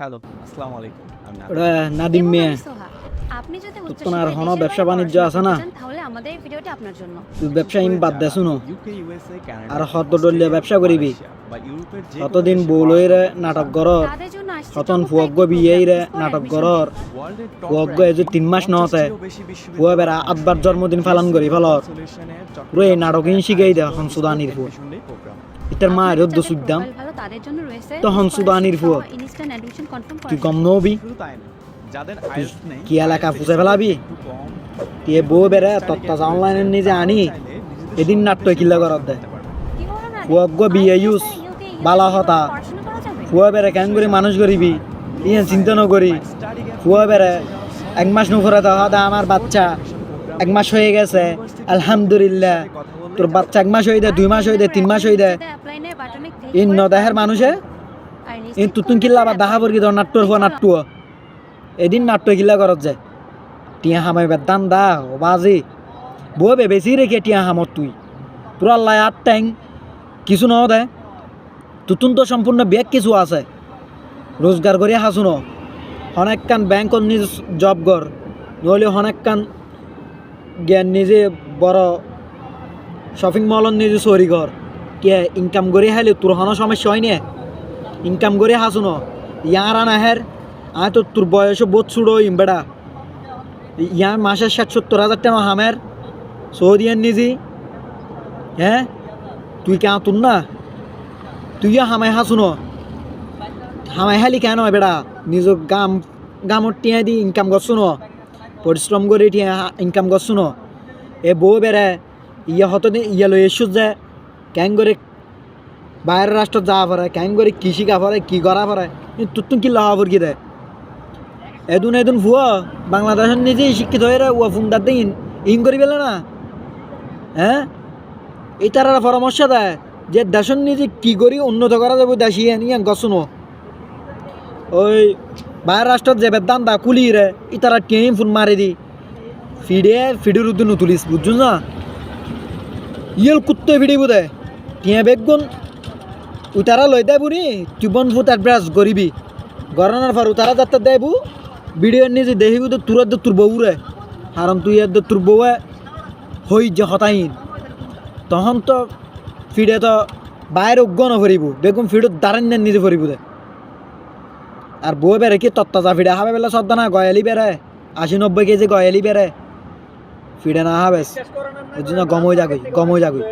Hello আসসালামু আলাইকুম। আমি নাদিম। মেয়ে। আপনি যদি তোর উচ্চ তো আর হনো ব্যবসা বাণিজ্য আছে না? তাহলে আমাদের এই ভিডিওটি আপনার জন্য। তুই ব্যবসা ইম বাদ দে শুনো। আর হত ব্যবসা করিবি। কতদিন নাটক আসছে হতন বিয়েইরে নাটক এজে তিন মাস নহতে 50 টিও বেশি বিশ্ববিদ্যালয় ফুয়া বেড়া আব্বার জন্মদিন পালন করি ফলত চট্টগ্রাম পুরো এই শহরে শিখাই দেয় এখন সুদানির ফুয়া। ইতার মা তাদের জন্য রয়েছে তখন সুদানির ফুয়া। তুই কম নবি। কি এলাকা ফুসে ফেলাবি? একটু তুই বউ বেড়ে capability অনলাইনের নিজে আনি। এদিন নাট্য কিল্লা করার দেয়? ফুয়গ্য বিয়ে ইউস বালা হতা। ফুয়া বেড়ে কেন করে মানুষ করিবি ইয়ে চিন্তা ন করি। ফুয়া বেড়ে এক মাস নুখরে তো হদা আমার বাচ্চা। এক মাস হয়ে গেছে। আলহামদুলিল্লাহ। তোর বাচ্চা এক মাস হয়ে দে দুই মাস হয়ে দে তিন মাস হয়ে দে সাথে apply নে বাটনে click ইন করে ন মানুষে আর ইন তুতুন কিল্লা আবার দাহা কি ধর নাট্যর হওয়া নাট্য এদিন নাট্য কিল্লা করত যায়। টিয়া হামাই বেদান দা বাজি বে বেশি রেখে টিয়া হামত তুই। তোর আল্লাহ আট ট্যাং কিছু ন দে। তুতুন তো সম্পূর্ণ ব্যাগ কিছু আছে। রোজগার করে হাসুন অনেক কান ব্যাংক নিজ জব কর নহলে অনেক কান জ্ঞান নিজে বড় শপিং মলত নিজে চৰি কর কে ইনকাম করে হাইলে তোর হনো সমস্যা হয় না? ইনকাম করে হাসুন ইয়ার আনাহের আয় তো তোর বয়স বোধ ছুড়ো ইম বেড়া। ইয়ার মাসে ষাট সত্তর হাজার টাকা হামের সৌদিয়ান নিজি। হ্যাঁ তুই কে তুন না? তুইও হামাই হাসুন হামাই হালি কেন বেড়া? নিজ গাম গামর টিয়া দি ইনকাম করছ ন পরিশ্রম করে টিয়া ইনকাম করছ ন এ বউ বেড়ে ইয়ে হতো নি ইয়ে লই এসো যে কেন করে বাইরের রাষ্ট্র যাওয়া পড়ে কেন করে কা পড়ে, কি করা পড়ে তোর তুন কি লাভা পড়কি দেয় এদুন এদুন ভুয়া, বাংলাদেশের নিজেই শিক্ষিত হয়ে রে ও ফোনটার দিন ইন করি পেলে না। হ্যাঁ? এই তারা পরামর্শ দেয় যে দেশের নিজে কি করি উন্নত করা যাবে দেশি নিয়ে গছন ওই বাইরের রাষ্ট্র যে বেদান দা কুলি রে ই তারা ফোন মারি দি। ফিডে, ফিডের উদ্দিন তুলিস বুঝছ না? ইয়েল কুত্তে ফিডি বুদে টিয়া বেগুন উতারা লই দেয় বুনি জীবন ফুট অ্যাড্রেস গরিবি গরানোর পর উতারা যাত্রা দেয় বু। ভিডিও নিজে দেখিবু তো তুর তো তোর বউ রে কারণ তুই এর তোর বউয়ে হই যে হতাইন তখন তো ফিডে তো বাইরে উগ্গ নফরিব বেগুন ফিডত দাঁড়ান নিজে ফরিব দে। আর বউ বেড়ে কি তত্তাজা ফিডে। হাবে বেলা সদ্দা না গয়ালি বেড়ে আশি নব্বই কেজি গয়ালি বেড়ে ফিডে না হবে ওই জন্য গম হয়ে যাবে গম হয়ে যাগই